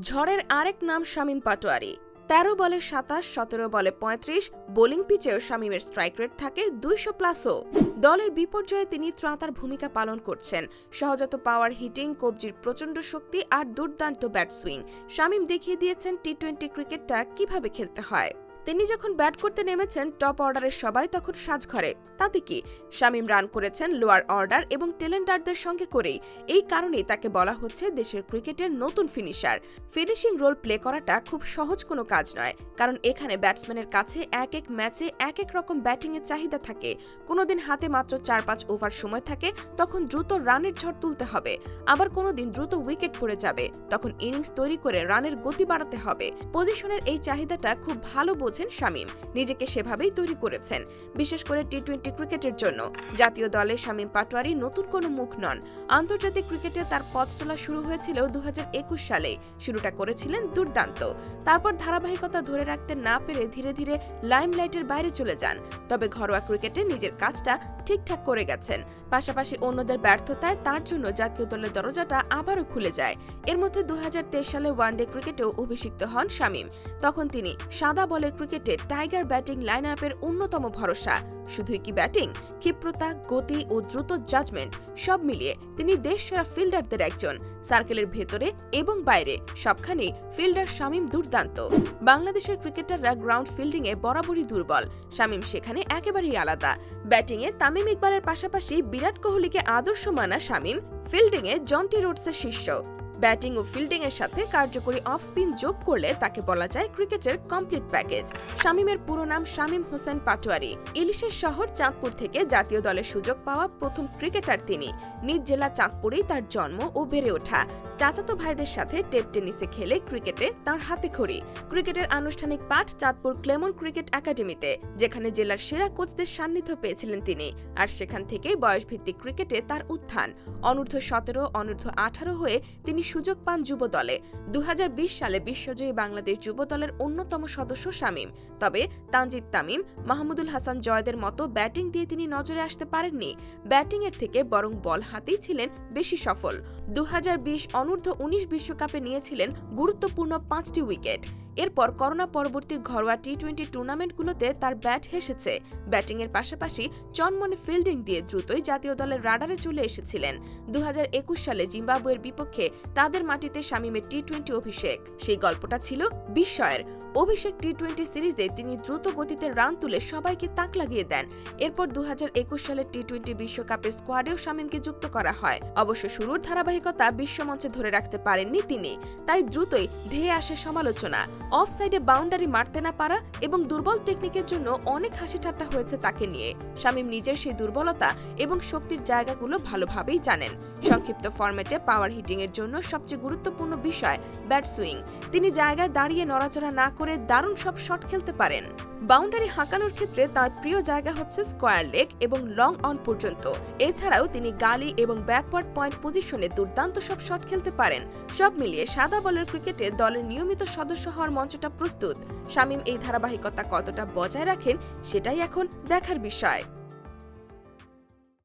ঝড়ের আরেক নাম শামীম পাটোয়ারি। তেরো বলে সাতাশ, সতেরো বলে পঁয়ত্রিশ, বোলিং পিচেও শামীমের স্ট্রাইক রেট থাকে দুইশো প্লাসও। দলের বিপর্যয়ে তিনি ত্রাতার ভূমিকা পালন করছেন। সহজাত পাওয়ার হিটিং, কবজির প্রচণ্ড শক্তি আর দুর্দান্ত ব্যাট সুইং। শামীম দেখিয়ে দিয়েছেন টি টোয়েন্টি ক্রিকেটটা কীভাবে খেলতে হয়। তিনি যখন ব্যাট করতে নেমেছেন, টপ অর্ডারের সবাই তখন সাজঘরে। তাতে কি? শামীম রান করেছেন লোয়ার অর্ডার এবং টেলেন্ডারদের সঙ্গে করেই। এই কারণেই তাকে বলা হচ্ছে দেশের ক্রিকেটের নতুন ফিনিশার। ফিনিশিং রোল প্লে করাটা খুব সহজ কোনো কাজ নয়, কারণ এখানে ব্যাটসম্যানের কাছে এক এক ম্যাচে এক এক রকম ব্যাটিংয়ের চাহিদা থাকে। কোনোদিন হাতে মাত্র চার পাঁচ ওভার সময় থাকে, তখন দ্রুত রানের ঝড় তুলতে হবে। আবার কোনোদিন দ্রুত উইকেট পড়ে যাবে, তখন ইনিংস তৈরি করে রানের গতি বাড়াতে হবে। পজিশনের এই চাহিদাটা খুব ভালো বোঝেন শামীম। নিজেকে সেভাবেই তৈরি করেছেন, বিশেষ করে টি টোয়েন্টি ক্রিকেটের জন্য। জাতীয় দলে শামীম পাটোয়ারি নতুন কোনো মুখ নন। আন্তর্জাতিক ক্রিকেটে তার পথ চলা শুরু হয়েছিল দু সালে। শুরুটা করেছিলেন দুর্দান্ত। তারপর ধারাবাহিকতা ধরে রাখতে না পেরে ধীরে ধীরে লাইমলাইটের বাইরে চলে যান। তবে ঘরোয়া ক্রিকেটে নিজের কাজটা ঠিকঠাক করে গেছেন। পাশাপাশি অন্যদের ব্যর্থতায় তার জন্য জাতীয় দলের দরজাটা আবারও খুলে যায়। এর মধ্যে দুই হাজার তেইশ সালে ওয়ানডে ক্রিকেটেও অভিষিক্ত হন শামীম। তখন তিনি সাদা বলের ক্রিকেটে টাইগার ব্যাটিং লাইন আপের অন্যতম ভরসা। শুধুই কি ব্যাটিং ক্ষিপ্রতা, গতি ও দ্রুত জাজমেন্ট সব মিলিয়ে তিনি দেশসেরা ফিল্ডারদের একজন। সার্কেলের ভেতরে এবং বাইরে সবখানেই ফিল্ডার শামীম দুর্দান্ত। বাংলাদেশের ক্রিকেটাররা গ্রাউন্ড ফিল্ডিংয়ে বরাবরই দুর্বল। শামীম সেখানে একেবারেই আলাদা। ব্যাটিংয়ে তামিম ইকবালের পাশাপাশি বিরাট কোহলিকে আদর্শ মানা শামীম ফিল্ডিংয়ে জন্টি রোডসের শিষ্য ব্যাটিং ও ফিল্ডিং এর সাথে কার্যকরী অফ স্পিন যোগ করলে তাকে বলা যায় ক্রিকেটের কমপ্লিট প্যাকেজ। শামীমের পুরো নাম শামীম হোসেন পাটোয়ারি। ইলিশের শহর চাঁদপুর থেকে জাতীয় দলের সুযোগ পাওয়া প্রথম ক্রিকেটার তিনি। নিজ জেলা চাঁদপুরেই তার জন্ম ও বেড়ে ওঠা। চাচাতো ভাইদের সাথে টেপ টেনিসে খেলে ক্রিকেটে তার হাতে খড়ি। ক্রিকেটের আনুষ্ঠানিক পাঠ চাঁদপুর ক্লেমন ক্রিকেট একাডেমিতে, যেখানে জেলার সেরা কোচদের সান্নিধ্য পেয়েছিলেন তিনি। আর সেখান থেকেই বয়সভিত্তিক ক্রিকেটে তার উত্থান। অনূর্ধ্ব সতেরো, অনূর্ধ্ব আঠারো হয়ে তিনি সুযোগ পান যুব দলে দুহাজার বিশ সালে বিশ্বজয়ী বাংলাদেশ যুব দলের অন্যতম সদস্য শামীম। তবে তানজিদ তামিম, মাহমুদুল হাসান জয়দের মতো ব্যাটিং দিয়ে তিনি নজরে আসতে পারেননি। ব্যাটিং এর থেকে বরং বল হাতেই ছিলেন বেশি সফল। দু অনূর্ধ্ব উনিশ বিশ্বকাপে নিয়েছিলেন গুরুত্বপূর্ণ পাঁচটি উইকেট। এরপর করোনা পরবর্তী ঘরোয়া টি টোয়েন্টি টুর্নামেন্টগুলোতে তার ব্যাট হেসেছে। ব্যাটিংয়ের পাশাপাশি চনমনে ফিল্ডিং দিয়ে দ্রুতই জাতীয় দলের রাডারে চলে এসেছিলেন। দুহাজার একুশ সালে জিম্বাবুয়ের বিপক্ষে তাদের মাটিতে শামীমের টি টোয়েন্টি অভিষেক। সেই গল্পটা ছিল বিস্ময়ের। অভিষেক টি টোয়েন্টি সিরিজে তিনি দ্রুত গতিতে রান তুলে সবাইকে তাক লাগিয়ে দেন। এরপর দু সালের টি টোয়েন্টি বিশ্বকাপের স্কোয়াডেও শামীমকে যুক্ত করা হয়। অবশ্য শুরুর ধারাবাহিকতা বিশ্বমঞ্চে ধরে রাখতে পারেননি তিনি। তাই দ্রুতই ধেয়ে আসে সমালোচনা। অফ সাইডে বাউন্ডারি মারতে না পারা এবং দুর্বল টেকনিকের জন্য অনেক হাসি ঠাট্টা হয়েছে তাকে নিয়ে। শামীম নিজের সেই দুর্বলতা এবং শক্তির জায়গাগুলো ভালোভাবেই জানেন। সংক্ষিপ্ত ফরম্যাটে পাওয়ার হিটিং এর জন্য সবচেয়ে গুরুত্বপূর্ণ বিষয় ব্যাট সুইং তিনি জায়গায় দাঁড়িয়ে নড়াচড়া না করে দারুণ সব শট খেলতে পারেন। বাউন্ডারি হাঁকানোর ক্ষেত্রে তার প্রিয় জায়গা হচ্ছে স্কোয়ার লেগ এবং লং অন পর্যন্ত। এছাড়াও তিনি গালি এবং ব্যাকওয়ার্ড পয়েন্ট পজিশনে দুর্দান্ত সব শট খেলতে পারেন। সব মিলিয়ে সাদা বলের ক্রিকেটে দলের নিয়মিত সদস্য হওয়ার মঞ্চটা প্রস্তুত। শামীম এই ধারাবাহিকতা কতটা বজায় রাখেন সেটাই এখন দেখার বিষয়।